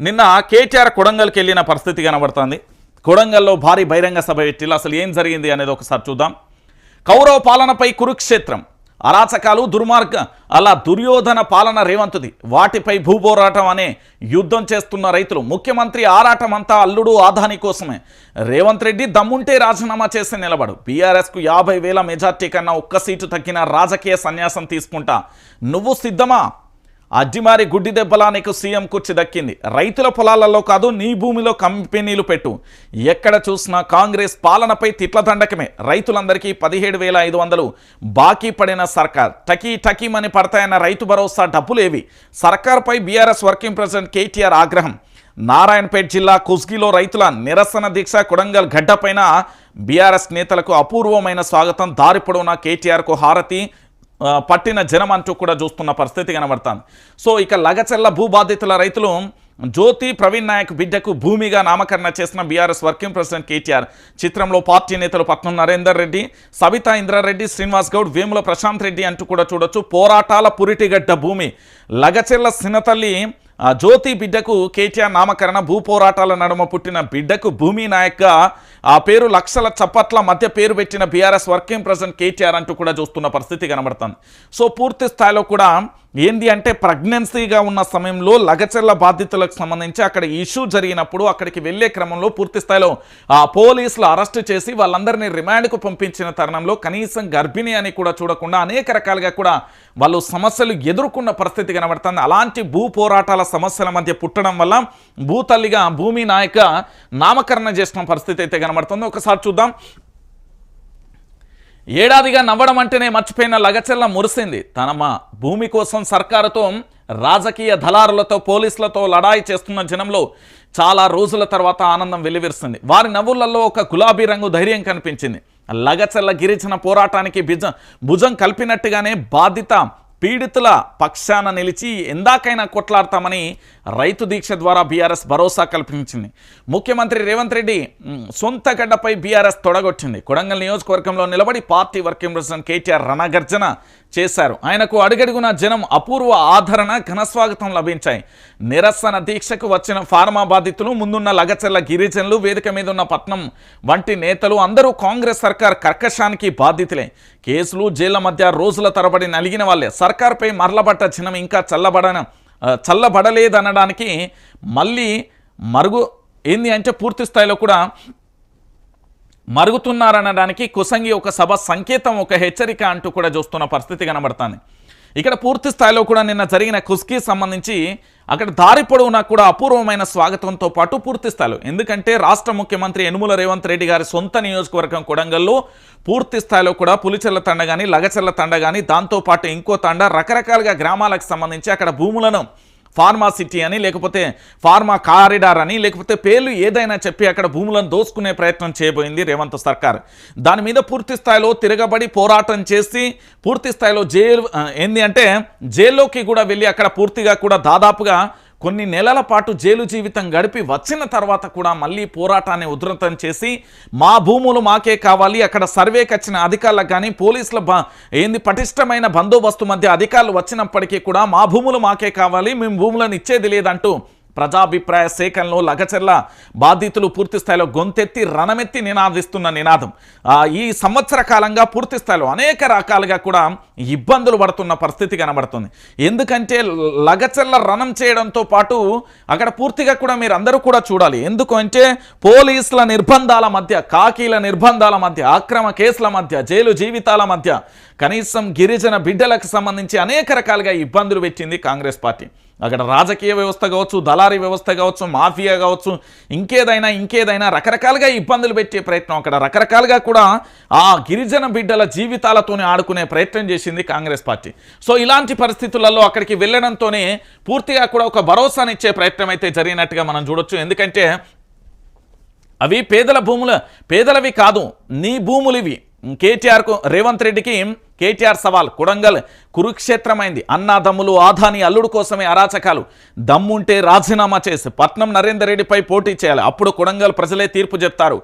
నిన్న కేటీఆర్ కొడంగల్కి వెళ్ళిన పరిస్థితి కనబడుతుంది. కొడంగల్లో భారీ బహిరంగ సభ పెట్టిల్లు. అసలు ఏం జరిగింది అనేది ఒకసారి చూద్దాం. కౌరవ పాలనపై కురుక్షేత్రం. అరాచకాలు దుర్మార్గ అలా దుర్యోధన పాలన రేవంతుది. వాటిపై భూపోరాటం అనే యుద్ధం చేస్తున్న రైతులు. ముఖ్యమంత్రి ఆరాటం అంతా అల్లుడు ఆదాని కోసమే. రేవంత్ రెడ్డి దమ్ముంటే రాజీనామా చేసి నిలబడు. బీఆర్ఎస్కు యాభై వేల మెజార్టీ కన్నా ఒక్క సీటు తగ్గిన రాజకీయ సన్యాసం తీసుకుంటా. నువ్వు సిద్ధమా? అడ్డిమారి గుడ్డి దెబ్బలా నీకు సీఎం కుర్చీ దక్కింది. రైతుల పొలాలలో కాదు నీ భూమిలో కంపెనీలు పెట్టు. ఎక్కడ చూసినా కాంగ్రెస్ పాలనపై తిట్ల దండకమే రైతులందరికీ పదిహేడు వేల ఐదు వందలు బాకీ పడిన సర్కార్. టకీ టకీమని పడతాయన్న రైతు భరోసా డబ్బులేవి. సర్కార్పై బీఆర్ఎస్ వర్కింగ్ ప్రెసిడెంట్ కేటీఆర్ ఆగ్రహం. నారాయణపేట్ జిల్లా కుస్గిలో రైతుల నిరసన దీక్ష కొడంగల్ గడ్డపైన బీఆర్ఎస్ నేతలకు అపూర్వమైన స్వాగతం. దారి పొడవునా కేటీఆర్కు హారతి? పట్టిన జనం అంటూ కూడా చూస్తున్న పరిస్థితి కనబడుతుంది. సో ఇక లగచెల్ల భూ బాధితుల రైతులు జ్యోతి ప్రవీణ్ నాయక్ బిడ్డకు భూమిగా నామకరణ చేసిన బీఆర్ఎస్ వర్కింగ్ ప్రెసిడెంట్ కేటీఆర్. చిత్రంలో పార్టీ నేతలు పట్నం నరేందర్ రెడ్డి సవితా ఇంద్రారెడ్డి శ్రీనివాస్ గౌడ్ వేముల ప్రశాంత్ రెడ్డి అంటూ కూడా చూడొచ్చు. పోరాటాల పురిటిగడ్డ భూమి. లగచెల్ల సినతల్లి జ్యోతి బిడ్డకు కేటీఆర్ నామకరణ భూపోరాటాల నడుమ పుట్టిన బిడ్డకు భూమి నాయక్గా ఆ పేరు లక్షల చప్పట్ల మధ్య పేరు పెట్టిన బీఆర్ఎస్ వర్కింగ్ ప్రెసిడెంట్ కేటీఆర్ అంటూ కూడా చూస్తున్న పరిస్థితి కనబడుతుంది. సో పూర్తి స్థాయిలో కూడా ఏంది అంటే ప్రెగ్నెన్సీగా ఉన్న సమయంలో లగచర్ల బాధితులకు సంబంధించి అక్కడ ఇష్యూ జరిగినప్పుడు అక్కడికి వెళ్ళే క్రమంలో పూర్తి స్థాయిలో ఆ పోలీసులు అరెస్ట్ చేసి వాళ్ళందరినీ రిమాండ్కు పంపించిన తరుణంలో కనీసం గర్భిణి అని కూడా చూడకుండా అనేక రకాలుగా కూడా వాళ్ళు సమస్యలు ఎదుర్కొన్న పరిస్థితి కనబడుతుంది. అలాంటి భూ పోరాటాల సమస్యల మధ్య పుట్టడం వల్ల భూతల్లిగా భూమి నాయక నామకరణ చేసిన పరిస్థితి అయితే కనబడుతుంది. ఒకసారి చూద్దాం. ఏడాదిగా నవ్వడం అంటేనే మర్చిపోయిన లగచెల్ల మురిసింది. తన మా భూమి కోసం సర్కారుతో రాజకీయ దళారులతో పోలీసులతో లడాయి చేస్తున్న జనంలో చాలా రోజుల తర్వాత ఆనందం వెల్లివిరుస్తుంది వారి నవ్వులలో ఒక గులాబీ రంగు ధైర్యం కనిపించింది. లగచెల్ల గిరిజన పోరాటానికి భుజం భుజం కలిపినట్టుగానే బాధిత పీడితుల పక్షాన నిలిచి ఎందాకైనా కొట్లాడతామని రైతు దీక్ష ద్వారా బీఆర్ఎస్ భరోసా కల్పించింది. ముఖ్యమంత్రి రేవంత్ రెడ్డి సొంత గడ్డపై బీఆర్ఎస్ తొడగొచ్చింది కొడంగల్ నియోజకవర్గంలో నిలబడి పార్టీ వర్కింగ్ ప్రెసిడెంట్ కేటీఆర్ రణగర్జన చేశారు. ఆయనకు అడుగడుగున జనం అపూర్వ ఆదరణ ఘనస్వాగతం లభించాయి. నిరసన దీక్షకు వచ్చిన ఫార్మా బాధితులు ముందున్న లగచెల్ల గిరిజనులు వేదిక మీద ఉన్న పట్నం వంటి నేతలు అందరూ కాంగ్రెస్ సర్కార్ కర్కశానికి బాధితులే. కేసులు జైళ్ళ మధ్య రోజుల తరబడి నలిగిన వాళ్ళే. సర్కార్పై మరలబట్ట జనం ఇంకా చల్లబడన చల్లబడలేదనడానికి మళ్ళీ మరుగు ఏంది అంటే పూర్తి స్థాయిలో కూడా మరుగుతున్నారనడానికి కుసంగి ఒక సభ సంకేతం ఒక హెచ్చరిక అంటూ కూడా చూస్తున్న పరిస్థితి కనబడుతుంది. ఇక్కడ పూర్తి స్థాయిలో కూడా నిన్న జరిగిన కుస్కి సంబంధించి అక్కడ దారి పొడవునా కూడా అపూర్వమైన స్వాగతంతో పాటు పూర్తి స్థాయిలో. ఎందుకంటే రాష్ట్ర ముఖ్యమంత్రి యనుమల రేవంత్ రెడ్డి గారి సొంత నియోజకవర్గం కొడంగల్లో పూర్తి స్థాయిలో కూడా పులిచెల్ల తండ కానీ లగచెల్ల తండ కానీ దాంతోపాటు ఇంకో తండ రకరకాలుగా గ్రామాలకు సంబంధించి అక్కడ భూములను ఫార్మా సిటీ అని లేకపోతే ఫార్మా కారిడార్ అని లేకపోతే పేర్లు ఏదైనా చెప్పి అక్కడ భూములను దోసుకునే ప్రయత్నం చేయబోయింది రేవంత్ సర్కార్. దాని మీద పూర్తి స్థాయిలో తిరగబడి పోరాటం చేసి పూర్తి స్థాయిలో జైలు ఏంది అంటే జైల్లోకి కూడా వెళ్ళి అక్కడ పూర్తిగా కూడా దాదాపుగా కొన్ని నెలల పాటు జైలు జీవితం గడిపి వచ్చిన తర్వాత కూడా మళ్ళీ పోరాటాన్ని ఉధృతం చేసి మా భూములు మాకే కావాలి అక్కడ సర్వేకి వచ్చిన అధికారులకు కానీ పోలీసుల బ ఏంది పటిష్టమైన బందోబస్తు మధ్య అధికారులు వచ్చినప్పటికీ కూడా మా భూములు మాకే కావాలి మేము భూములను ఇచ్చేది లేదంటూ ప్రజాభిప్రాయ సేకరణలో లగచెల్ల బాధితులు పూర్తి స్థాయిలో గొంతెత్తి రణమెత్తి నినాదిస్తున్న నినాదం. ఈ సంవత్సర కాలంగా పూర్తి స్థాయిలో అనేక రకాలుగా కూడా ఇబ్బందులు పడుతున్న పరిస్థితి కనబడుతుంది. ఎందుకంటే లగచెల్ల రణం చేయడంతో పాటు అక్కడ పూర్తిగా కూడా మీరు అందరూ కూడా చూడాలి. ఎందుకు అంటే పోలీసుల నిర్బంధాల మధ్య కాకీల నిర్బంధాల మధ్య అక్రమ కేసుల మధ్య జైలు జీవితాల మధ్య కనీసం గిరిజన బిడ్డలకు సంబంధించి అనేక రకాలుగా ఇబ్బందులు పెట్టింది కాంగ్రెస్ పార్టీ. అక్కడ రాజకీయ వ్యవస్థ కావచ్చు దళారీ వ్యవస్థ కావచ్చు మాఫియా కావచ్చు ఇంకేదైనా ఇంకేదైనా రకరకాలుగా ఇబ్బందులు పెట్టే ప్రయత్నం అక్కడ రకరకాలుగా కూడా ఆ గిరిజన బిడ్డల జీవితాలతోనే ఆడుకునే ప్రయత్నం చేసింది కాంగ్రెస్ పార్టీ. సో ఇలాంటి పరిస్థితులలో అక్కడికి వెళ్ళడంతోనే పూర్తిగా కూడా ఒక భరోసానిచ్చే ప్రయత్నం అయితే జరిగినట్టుగా మనం చూడొచ్చు. ఎందుకంటే అవి పేదల భూముల పేదలవి కాదు నీ భూములు ఇవి కేటీఆర్కు రేవంత్ రెడ్డికి కేటీఆర్ సవాల్ కొడంగల్ కురుక్షేత్రమైంది. అన్నాదమ్ములు ఆదాని అల్లుడు కోసమే అరాచకాలు. దమ్ముంటే రాజీనామా చేసి పట్నం నరేందర్ రెడ్డిపై పోటీ చేయాలి. అప్పుడు కొడంగల్ ప్రజలే తీర్పు చెప్తారు.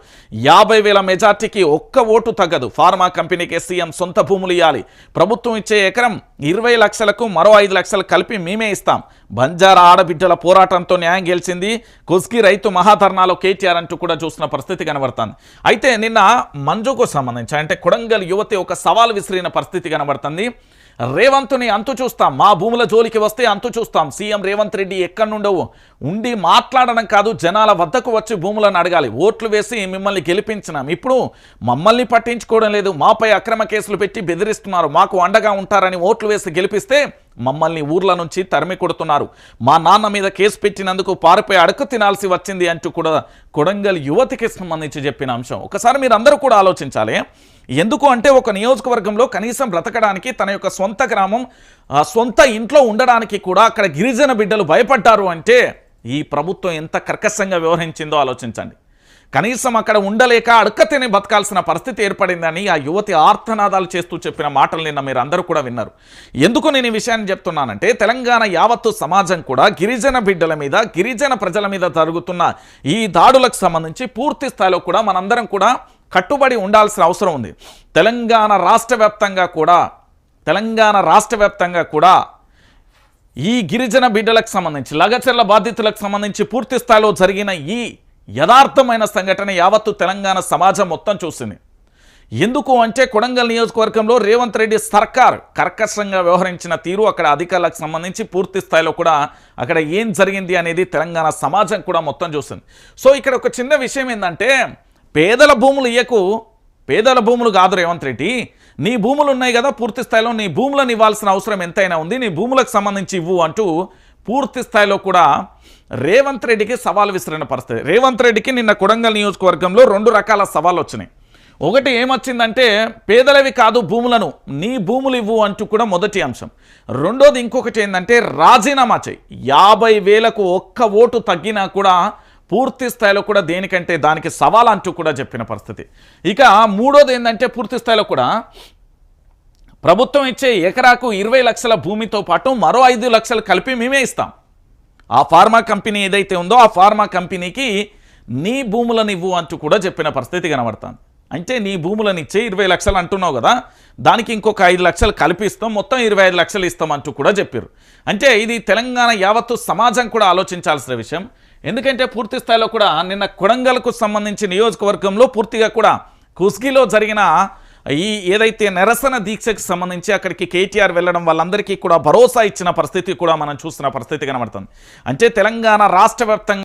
యాభై వేల మెజార్టీకి ఒక్క ఓటు తగ్గదు. ఫార్మా కంపెనీకి సీఎం సొంత భూములు ఇవ్వాలి ప్రభుత్వం ఇచ్చే ఎకరం ఇరవై లక్షలకు మరో ఐదు లక్షలు కలిపి మేమే ఇస్తాం. బంజారా ఆడబిడ్డల పోరాటంతో న్యాయం గెలిచింది. కొస్కి రైతు మహాధర్నాలో కేటీఆర్ అంటూ కూడా చూసిన పరిస్థితి కనబడుతుంది. అయితే నిన్న మంజుకు సంబంధించి అంటే కొడంగల్ యువతి ఒక సవాల్ విసిరిన పరిస్థితి కనబడుతుంది. రేవంత్ని అంతు చూస్తాం. మా భూముల జోలికి వస్తే అంతు చూస్తాం. సీఎం రేవంత్ రెడ్డి ఎక్కడి నుండవు ఉండి మాట్లాడడం కాదు జనాల వద్దకు వచ్చి భూములను అడగాలి. ఓట్లు వేసి మిమ్మల్ని గెలిపించినాం. ఇప్పుడు మమ్మల్ని పట్టించుకోవడం లేదు. మాపై అక్రమ కేసులు పెట్టి బెదిరిస్తున్నారు. మాకు అండగా ఉంటారని ఓట్లు వేసి గెలిపిస్తే మమ్మల్ని ఊర్ల నుంచి తరిమి కొడుతున్నారు. మా నాన్న మీద కేసు పెట్టినందుకు పారిపోయి అడుగు తినాల్సి వచ్చింది అంటూ కూడా కొడంగల్ యువతికి సంబంధించి చెప్పిన అంశం. ఒకసారి మీరు అందరూ కూడా ఆలోచించాలి. ఎందుకు అంటే ఒక నియోజకవర్గంలో కనీసం బ్రతకడానికి తన యొక్క సొంత గ్రామం ఆ సొంత ఇంట్లో ఉండడానికి కూడా అక్కడ గిరిజన బిడ్డలు భయపడ్డారు అంటే ఈ ప్రభుత్వం ఎంత కర్కశంగా వ్యవహరించిందో ఆలోచించండి. కనీసం అక్కడ ఉండలేక అడకతేనే బతకాల్సిన పరిస్థితి ఏర్పడిందని ఆ యువతి ఆర్తనాదాలు చేస్తూ చెప్పిన మాటలు నిన్న మీరు అందరూ కూడా విన్నారు. ఎందుకు నేను ఈ విషయాన్ని చెప్తున్నానంటే తెలంగాణ యావత్తు సమాజం కూడా గిరిజన బిడ్డల మీద గిరిజన ప్రజల మీద జరుగుతున్న ఈ దాడులకు సంబంధించి పూర్తి స్థాయిలో కూడా మనందరం కూడా కట్టుబడి ఉండాల్సిన అవసరం ఉంది. తెలంగాణ రాష్ట్ర వ్యాప్తంగా కూడా తెలంగాణ రాష్ట్ర కూడా ఈ గిరిజన బిడ్డలకు సంబంధించి లగచర్ల బాధితులకు సంబంధించి పూర్తి స్థాయిలో జరిగిన ఈ యథార్థమైన సంఘటన యావత్తు తెలంగాణ సమాజం మొత్తం చూసింది. ఎందుకు అంటే కొడంగల్ నియోజకవర్గంలో రేవంత్ రెడ్డి సర్కార్ కర్కశంగా వ్యవహరించిన తీరు అక్కడ అధికారులకు సంబంధించి పూర్తి స్థాయిలో కూడా అక్కడ ఏం జరిగింది అనేది తెలంగాణ సమాజం కూడా మొత్తం చూసింది. సో ఇక్కడ ఒక చిన్న విషయం ఏంటంటే పేదల భూములు ఇయ్యకు. పేదల భూములు కాదు రేవంత్ రెడ్డి. నీ భూములు ఉన్నాయి కదా పూర్తి స్థాయిలో నీ భూములను ఇవ్వాల్సిన అవసరం ఎంతైనా ఉంది నీ భూములకు సంబంధించి ఇవ్వు అంటూ పూర్తి స్థాయిలో కూడా రేవంత్ రెడ్డికి సవాల్ విసిరిన పరిస్థితి. రేవంత్ రెడ్డికి నిన్న కొడంగల్ నియోజకవర్గంలో రెండు రకాల సవాళ్ళు వచ్చినాయి. ఒకటి ఏమొచ్చిందంటే పేదలవి కాదు భూములను నీ భూములు ఇవ్వు అంటూ కూడా మొదటి అంశం. రెండోది ఇంకొకటి ఏంటంటే రాజీనామా చేయి. యాభై వేలకు ఒక్క ఓటు తగ్గినా కూడా పూర్తి స్థాయిలో కూడా దేనికంటే దానికి సవాల్ అంటూ కూడా చెప్పిన పరిస్థితి. ఇక మూడోది ఏంటంటే పూర్తి స్థాయిలో కూడా ప్రభుత్వం ఇచ్చే ఎకరాకు ఇరవై లక్షల భూమితో పాటు మరో ఐదు లక్షలు కలిపి మేమే ఇస్తాం. ఆ ఫార్మా కంపెనీ ఏదైతే ఉందో ఆ ఫార్మా కంపెనీకి నీ భూములను ఇవ్వు అంటూ కూడా చెప్పిన పరిస్థితి కనబడుతుంది. అంటే నీ భూములను ఇచ్చే ఇరవై లక్షలు అంటున్నావు కదా దానికి ఇంకొక ఐదు లక్షలు కల్పిస్తాం మొత్తం ఇరవై ఐదు లక్షలు ఇస్తాం అంటూ కూడా చెప్పారు అంటే ఇది తెలంగాణ యావత్తు సమాజం కూడా ఆలోచించాల్సిన విషయం. ఎందుకంటే పూర్తి స్థాయిలో కూడా నిన్న కొడంగల్కు సంబంధించి నియోజకవర్గంలో పూర్తిగా కూడా కుస్గిలో జరిగిన ఈ ఏదైతే నిరసన దీక్షకు సంబంధించి అక్కడికి కేటీఆర్ వెళ్ళడం వాళ్ళందరికీ కూడా భరోసా ఇచ్చిన పరిస్థితి కూడా మనం చూస్తున్న పరిస్థితి కనబడుతుంది. అంటే తెలంగాణ రాష్ట్ర